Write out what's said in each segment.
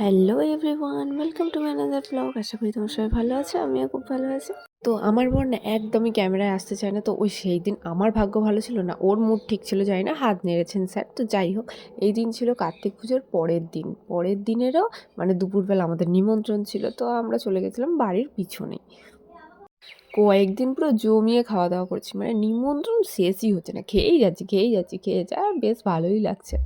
Hello everyone welcome to my another blog আশা করি তোমার সবাই ভালো আছে, আমিও খুব ভালো আছি। তো আমার বোন না একদমই ক্যামেরায় আসতে চায় না, তো ওই সেই দিন আমার ভাগ্য ভালো ছিল না, ওর মুড ঠিক ছিল যাই না, হাত নেড়েছেন স্যার। তো যাই হোক, এই দিন ছিল কার্তিক পুজোর পরের দিন। পরের দিনেরও মানে দুপুরবেলা আমাদের নিমন্ত্রণ ছিল, তো আমরা চলে গেছিলাম বাড়ির পিছনেই কয়েকদিন পুরো জমিয়ে খাওয়া দাওয়া করছি মানে নিমন্ত্রণ শেষই হচ্ছে না, খেয়েই যাচ্ছি খেয়েই যাচ্ছি, খেয়ে যা, বেশ ভালোই লাগছে।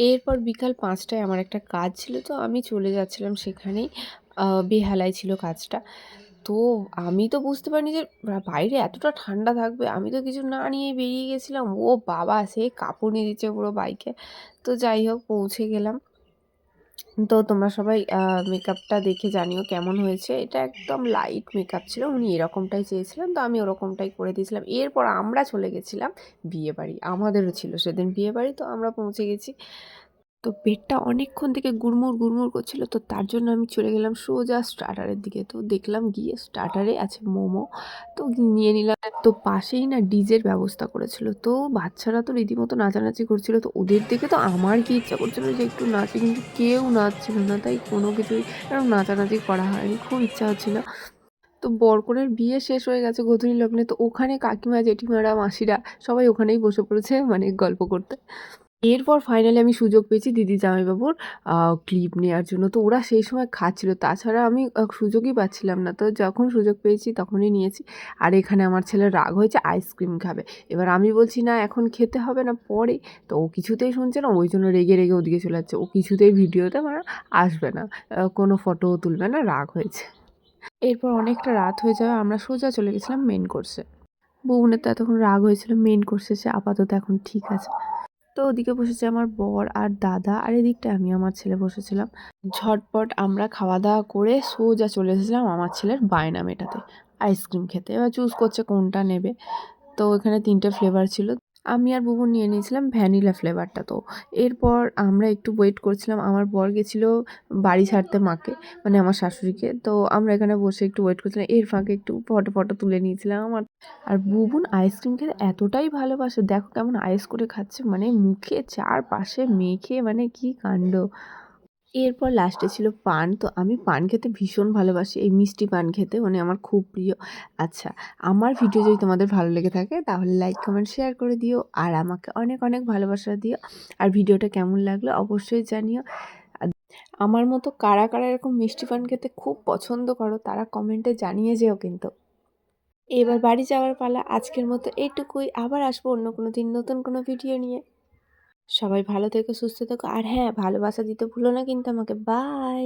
এরপর বিকাল পাঁচটায় আমার একটা কাজ ছিল, তো আমি চলে যাচ্ছিলাম সেখানেই বেহালায় ছিল কাজটা। তো আমি তো বুঝতে পারিনি যে বাইরে এতটা ঠান্ডা থাকবে, আমি তো কিছু না নিয়ে বেরিয়ে গেছিলাম। ও বাবা, সে কাপড় নিয়ে দিচ্ছে পুরো বাইকে তো যাই হোক, পৌঁছে গেলাম। তো তোমরা সবাই মেকআপটা দেখে জানিও কেমন হয়েছে। এটা একদম লাইট মেকআপ ছিল, উনি এরকমটাই চেয়েছিলেন, তো আমি ওরকমটাই করে দিয়েছিলাম। এরপর আমরা চলে গেছিলাম বিয়ে বাড়ি আমাদেরও ছিল সেদিন বিয়ে বাড়ি তো আমরা পৌঁছে গেছি। তো পেটটা অনেকক্ষণ থেকে গুড়মুড় গুড়মুড় করছিল, তো তার জন্য আমি চলে গেলাম সোজা স্টার্টারের দিকে। তো দেখলাম গিয়ে স্টার্টারে আছে মোমো, তো নিয়ে নিলাম। তো পাশেই না ডিজের ব্যবস্থা করেছিল। তো বাচ্চারা তো রীতিমতো নাচানাচি করছিল, তো ওদের দেখে তো আমার কি ইচ্ছা করছিল যে একটু নাচে, কিন্তু কেউ নাচছিল না, তাই কোনো কিছুই এরকম নাচানাচি করা হয়নি, খুব ইচ্ছা হচ্ছিল। তো বরকনের বিয়ে শেষ হয়ে গেছে গধূলি লগ্নে, তো ওখানে কাকিমা, জেঠিমারা, মাসিরা সবাই ওখানেই বসে পড়েছে মানে গল্প করতে। এরপর ফাইনালি আমি সুযোগ পেয়েছি দিদি জামাইবাবুর ক্লিপ নেওয়ার জন্য। তো ওরা সেই সময় খাচ্ছিল। তাছাড়া আমি সুযোগই পাচ্ছিলাম না। তো যখন সুযোগ পেয়েছি তখনই নিয়েছি। আর এখানে আমার ছেলে রাগ হয়েছে আইসক্রিম খাবে। এবার আমি বলছি, না, এখন খেতে হবে না, পরে। তো ও কিছুতেই শুনছে না। ওই জন্য রেগে রেগে ওদিকে চলে যাচ্ছে। ও কিছুতেই ভিডিওতে মানে আসবে না। কোনো ফটোও তুলবে না, রাগ হয়েছে। এরপর অনেকটা রাত হয়ে যাবে আমরা সোজা চলে গেছিলাম মেন কোর্সে বউনের তো এতক্ষণ রাগ হয়েছিল মেন কোর্সে সে আপাতত এখন ঠিক আছে। তো ওদিকে বসেছে আমার বর আর দাদা আর এদিকটা আমি আমার ছেলে বসেছিলাম। ঝটপট আমরা খাওয়া দাওয়া করে সোজা চলে এসেছিলাম আমার ছেলের বায়না মেটাতে। আইসক্রিম খেতে। এবার চুজ করছে কোনটা নেবে। তো ওখানে তিনটে ফ্লেভার ছিল। আমি আর বুবু নিয়ে নিয়েছিলাম ভ্যানিলা ফ্লেভারটা তো। এরপর আমরা একটু ওয়েট করছিলাম। আমার বর গেছিল বাড়ি ছাড়তে মাকে মানে আমার শাশুড়িকে। তো আমরা এখানে বসে একটু ওয়েট করছিলাম। এর ফাঁকে একটু ফটো ফটো তুলে নিয়েছিলাম আমার। আর বুবুন আইসক্রিম খেতে এতটাই ভালোবাসে। দেখো কেমন আইস করে খাচ্ছে। মানে মুখে চারপাশে মেখে মানে কি কাণ্ড। এরপর লাস্টে ছিল পান। তো আমি পান খেতে ভীষণ ভালোবাসি। এই মিষ্টি পান খেতে মানে আমার খুব প্রিয়। আচ্ছা আমার ভিডিও যদি তোমাদের ভালো লেগে থাকে, তাহলে লাইক কমেন্ট শেয়ার করে দিও। আর আমাকে অনেক অনেক ভালোবাসা দিও। আর ভিডিওটা কেমন লাগল অবশ্যই জানিও। আমার মতো কারা কারা এরকম মিষ্টি পান খেতে খুব পছন্দ করো, তারা কমেন্টে জানিয়ে যেও কিন্তু। এবার বাড়ি যাওয়ার পালা। আজকের মতো এইটুকুই। আবার আসব অন্য কোনো দিন নতুন কোনো ভিডিও নিয়ে। সবাই ভালো থেকো সুস্থ থেকো। আর হ্যাঁ ভালোবাসা দিতে ভুলো না কিন্তু আমাকে। বাই